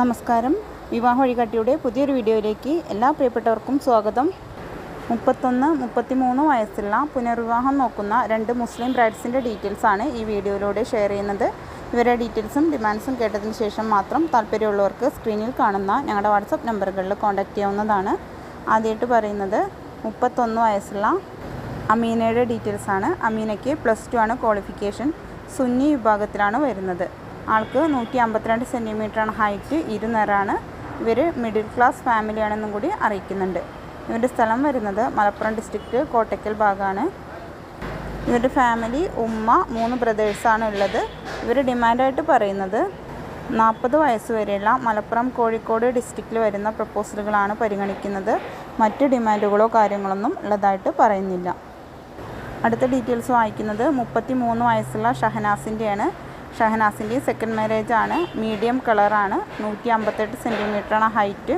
നമസ്കാരം. വിവാഹ വഴികാട്ടിയുടെ പുതിയൊരു വീഡിയോയിലേക്ക് എല്ലാ പ്രിയപ്പെട്ടവർക്കും സ്വാഗതം. മുപ്പത്തൊന്ന് മുപ്പത്തിമൂന്ന് വയസ്സുള്ള പുനർവിവാഹം നോക്കുന്ന രണ്ട് മുസ്ലിം ബ്രൈഡ്സിന്റെ ഡീറ്റെയിൽസാണ് ഈ വീഡിയോയിലൂടെ ഷെയർ ചെയ്യുന്നത്. ഇവരുടെ ഡീറ്റെയിൽസും ഡിമാൻഡ്സും കേട്ടതിന് ശേഷം മാത്രം താല്പര്യമുള്ളവർക്ക് സ്ക്രീനിൽ കാണുന്ന ഞങ്ങളുടെ വാട്സപ്പ് നമ്പറുകളിൽ കോൺടാക്റ്റ് ചെയ്യാവുന്നതാണ്. ആദ്യമായിട്ട് പറയുന്നത് മുപ്പത്തൊന്ന് വയസ്സുള്ള അമീനയുടെ ഡീറ്റെയിൽസാണ് അമീനയ്ക്ക് പ്ലസ് ടു ആണ് ക്വാളിഫിക്കേഷൻ. സുന്നി വിഭാഗത്തിലാണ് വരുന്നത്. ആൾക്ക് നൂറ്റി അമ്പത്തിരണ്ട് സെന്റിമീറ്ററാണ് ഹൈറ്റ് ഇരുനിറാണ് ഇവർ മിഡിൽ ക്ലാസ് ഫാമിലിയാണെന്നും കൂടി അറിയിക്കുന്നുണ്ട്. ഇവരുടെ സ്ഥലം വരുന്നത് മലപ്പുറം ഡിസ്ട്രിക്റ്റ് കോട്ടയ്ക്കൽ ഭാഗമാണ് ഇവരുടെ ഫാമിലി ഉമ്മ മൂന്ന് ബ്രദേഴ്സാണ് ഉള്ളത്. ഇവർ ഡിമാൻഡായിട്ട് പറയുന്നത് നാൽപ്പത് വയസ്സ് വരെയുള്ള മലപ്പുറം കോഴിക്കോട് ഡിസ്ട്രിക്റ്റിൽ വരുന്ന പ്രപ്പോസലുകളാണ് പരിഗണിക്കുന്നത്. മറ്റ് ഡിമാൻഡുകളോ കാര്യങ്ങളൊന്നും ഉള്ളതായിട്ട് പറയുന്നില്ല. അടുത്ത ഡീറ്റെയിൽസ് വായിക്കുന്നത് മുപ്പത്തി മൂന്ന് വയസ്സുള്ള ഷഹനാസിന്റെയാണ് ഷഹനാസിന്റെ സെക്കൻഡ് മാരേജ് ആണ്. മീഡിയം കളറാണ് നൂറ്റി അമ്പത്തെട്ട് സെന്റിമീറ്ററാണ് ഹൈറ്റ്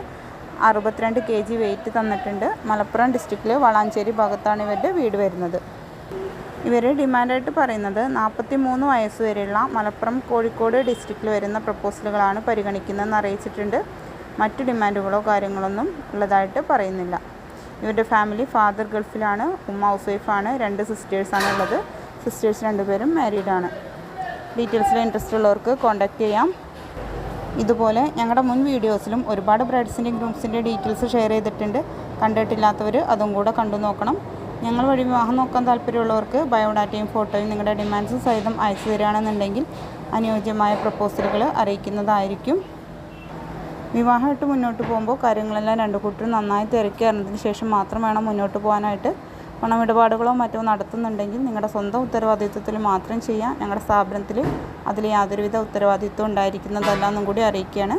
അറുപത്തിരണ്ട് കെ ജി വെയിറ്റ് തന്നിട്ടുണ്ട്. മലപ്പുറം ഡിസ്ട്രിക്റ്റിൽ വളാഞ്ചേരി ഭാഗത്താണ് ഇവരുടെ വീട് വരുന്നത്. ഇവർ ഡിമാൻഡായിട്ട് പറയുന്നത് നാൽപ്പത്തി മൂന്ന് വയസ്സ് വരെയുള്ള മലപ്പുറം കോഴിക്കോട് ഡിസ്ട്രിക്റ്റിൽ വരുന്ന പ്രപ്പോസലുകളാണ് പരിഗണിക്കുന്നതെന്ന് അറിയിച്ചിട്ടുണ്ട്. മറ്റ് ഡിമാൻഡുകളോ കാര്യങ്ങളൊന്നും ഉള്ളതായിട്ട് പറയുന്നില്ല. ഇവരുടെ ഫാമിലി ഫാദർ ഗൾഫിലാണ്. ഉമ്മ ഹൗസ് വൈഫാണ് രണ്ട് സിസ്റ്റേഴ്സാണ് ഉള്ളത് സിസ്റ്റേഴ്സ് രണ്ടുപേരും മാരീഡാണ് ഡീറ്റെയിൽസിൽ ഇൻട്രസ്റ്റ് ഉള്ളവർക്ക് കോൺടാക്റ്റ് ചെയ്യാം. ഇതുപോലെ ഞങ്ങളുടെ മുൻ വീഡിയോസിലും ഒരുപാട് ബ്രൈഡ്സിന്റെയും ഗ്രൂംസിന്റെ ഡീറ്റെയിൽസ് ഷെയർ ചെയ്തിട്ടുണ്ട്. കണ്ടിട്ടില്ലാത്തവർ അതും കൂടെ കണ്ടു നോക്കണം. ഞങ്ങൾ വഴി വിവാഹം നോക്കാൻ താല്പര്യമുള്ളവർക്ക് ബയോഡാറ്റയും ഫോട്ടോയും നിങ്ങളുടെ ഡിമാൻഡ്സും സഹിതം അയച്ചു തരികയാണെന്നുണ്ടെങ്കിൽ അനുയോജ്യമായ പ്രപ്പോസലുകൾ അറിയിക്കുന്നതായിരിക്കും. വിവാഹമായിട്ട് മുന്നോട്ട് പോകുമ്പോൾ കാര്യങ്ങളെല്ലാം രണ്ടു കൂട്ടരും നന്നായി തിരക്കി അറിഞ്ഞതിന് ശേഷം മാത്രം വേണം മുന്നോട്ട് പോകാനായിട്ട്. പണമിടപാടുകളോ മറ്റോ നടത്തുന്നുണ്ടെങ്കിൽ നിങ്ങളുടെ സ്വന്തം ഉത്തരവാദിത്വത്തിൽ മാത്രം ചെയ്യുക ഞങ്ങളുടെ സ്ഥാപനത്തിൽ അതിൽ യാതൊരുവിധ ഉത്തരവാദിത്വം ഉണ്ടായിരിക്കുന്നതല്ല എന്നും കൂടി അറിയിക്കുകയാണ്.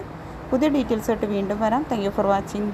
പുതിയ ഡീറ്റെയിൽസ് ആയിട്ട് വീണ്ടും വരാം. Thank for watching